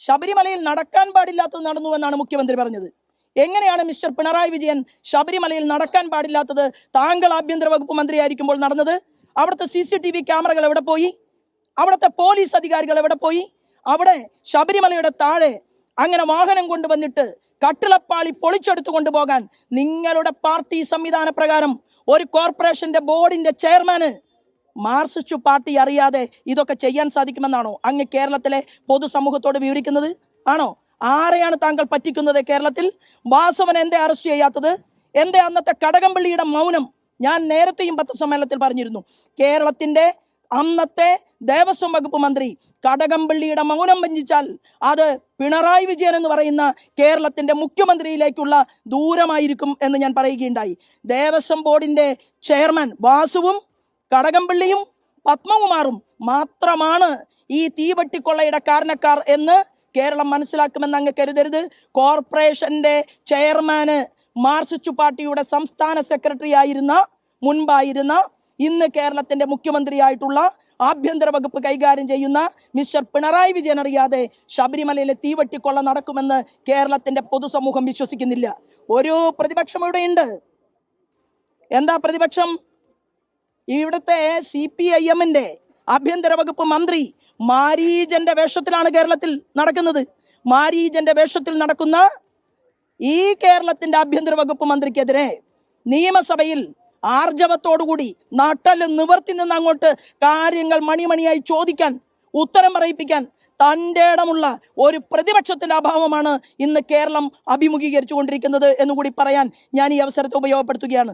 ശബരിമലയിൽ നടക്കാൻ പാടില്ലാത്തത് നടന്നു എന്നാണ് മുഖ്യമന്ത്രി പറഞ്ഞത്. എങ്ങനെയാണ് മിസ്റ്റർ പിണറായി വിജയൻ ശബരിമലയിൽ നടക്കാൻ പാടില്ലാത്തത്? താങ്കൾ ആഭ്യന്തര വകുപ്പ് മന്ത്രിയായിരിക്കുമ്പോൾ നടന്നത്? അവിടുത്തെ സി സി ടി വി ക്യാമറകൾ എവിടെ പോയി? അവിടുത്തെ പോലീസ് അധികാരികൾ എവിടെ പോയി? അവിടെ ശബരിമലയുടെ താഴെ അങ്ങനെ വാഹനം കൊണ്ടുവന്നിട്ട് കട്ടിളപ്പാളി പൊളിച്ചെടുത്തു കൊണ്ടുപോകാൻ നിങ്ങളുടെ പാർട്ടി സംവിധാന പ്രകാരം ഒരു കോർപ്പറേഷന്റെ ബോർഡിന്റെ ചെയർമാന് മാർക്സിസ്റ്റ് പാർട്ടി അറിയാതെ ഇതൊക്കെ ചെയ്യാൻ സാധിക്കുമെന്നാണോ അങ്ങ് കേരളത്തിലെ പൊതുസമൂഹത്തോട് വിവരിക്കുന്നത്? ആണോ? ആരെയാണ് താങ്കൾ പറ്റിക്കുന്നത് കേരളത്തിൽ? വാസവൻ എന്തേ അറസ്റ്റ് ചെയ്യാത്തത്? എന്തേ അന്നത്തെ കടകംപള്ളിയുടെ മൗനം ഞാൻ നേരത്തെയും പത്രസമ്മേളനത്തിൽ പറഞ്ഞിരുന്നു. കേരളത്തിന്റെ അന്നത്തെ ദേവസ്വം വകുപ്പ് മന്ത്രി കടകംപള്ളിയുടെ മൗനം വഞ്ചിച്ചാൽ അത് പിണറായി വിജയൻ എന്ന് പറയുന്ന കേരളത്തിന്റെ മുഖ്യമന്ത്രിയിലേക്കുള്ള ദൂരമായിരിക്കും എന്ന് ഞാൻ പറയുകയുണ്ടായി. ദേവസ്വം ബോർഡിന്റെ ചെയർമാൻ വാസുവും കടകംപള്ളിയും പത്മകുമാറും മാത്രമാണ് ഈ തീവട്ടിക്കൊള്ളയുടെ കാരണക്കാർ എന്ന് കേരളം മനസ്സിലാക്കുമെന്ന് അങ്ങ് കരുതരുത്. കോർപ്പറേഷന്റെ ചെയർമാന് മാർസിസ്റ്റ് പാർട്ടിയുടെ സംസ്ഥാന സെക്രട്ടറി ആയിരുന്ന മുൻപായിരുന്ന ഇന്ന് കേരളത്തിന്റെ മുഖ്യമന്ത്രിയായിട്ടുള്ള ആഭ്യന്തര വകുപ്പ് കൈകാര്യം ചെയ്യുന്ന മിസ്റ്റർ പിണറായി വിജയൻ അറിയാതെ ശബരിമലയിലെ തീവട്ടിക്കൊള്ള നടക്കുമെന്ന് കേരളത്തിന്റെ പൊതുസമൂഹം വിശ്വസിക്കുന്നില്ല. ഒരു പ്രതിപക്ഷം ഇവിടെയുണ്ട്. എന്താ പ്രതിപക്ഷം? ഇവിടുത്തെ സി പി ഐ എമ്മിന്റെ ആഭ്യന്തര വകുപ്പ് മന്ത്രി മാരീജന്റെ വേഷത്തിലാണ് കേരളത്തിൽ നടക്കുന്നത്. മാരീജന്റെ വേഷത്തിൽ നടക്കുന്ന ഈ കേരളത്തിന്റെ ആഭ്യന്തര വകുപ്പ് മന്ത്രിക്കെതിരെ നിയമസഭയിൽ ആർജവത്തോടുകൂടി നട്ടൽ നിവർത്തി നിന്ന് അങ്ങോട്ട് കാര്യങ്ങൾ മണിമണിയായി ചോദിക്കാൻ ഉത്തരം പറയിപ്പിക്കാൻ തന്റെ ഇടമുള്ള ഒരു പ്രതിപക്ഷത്തിന്റെ അഭാവമാണ് ഇന്ന് കേരളം അഭിമുഖീകരിച്ചു കൊണ്ടിരിക്കുന്നത് എന്നുകൂടി പറയാൻ ഞാൻ ഈ അവസരത്തെ ഉപയോഗപ്പെടുത്തുകയാണ്.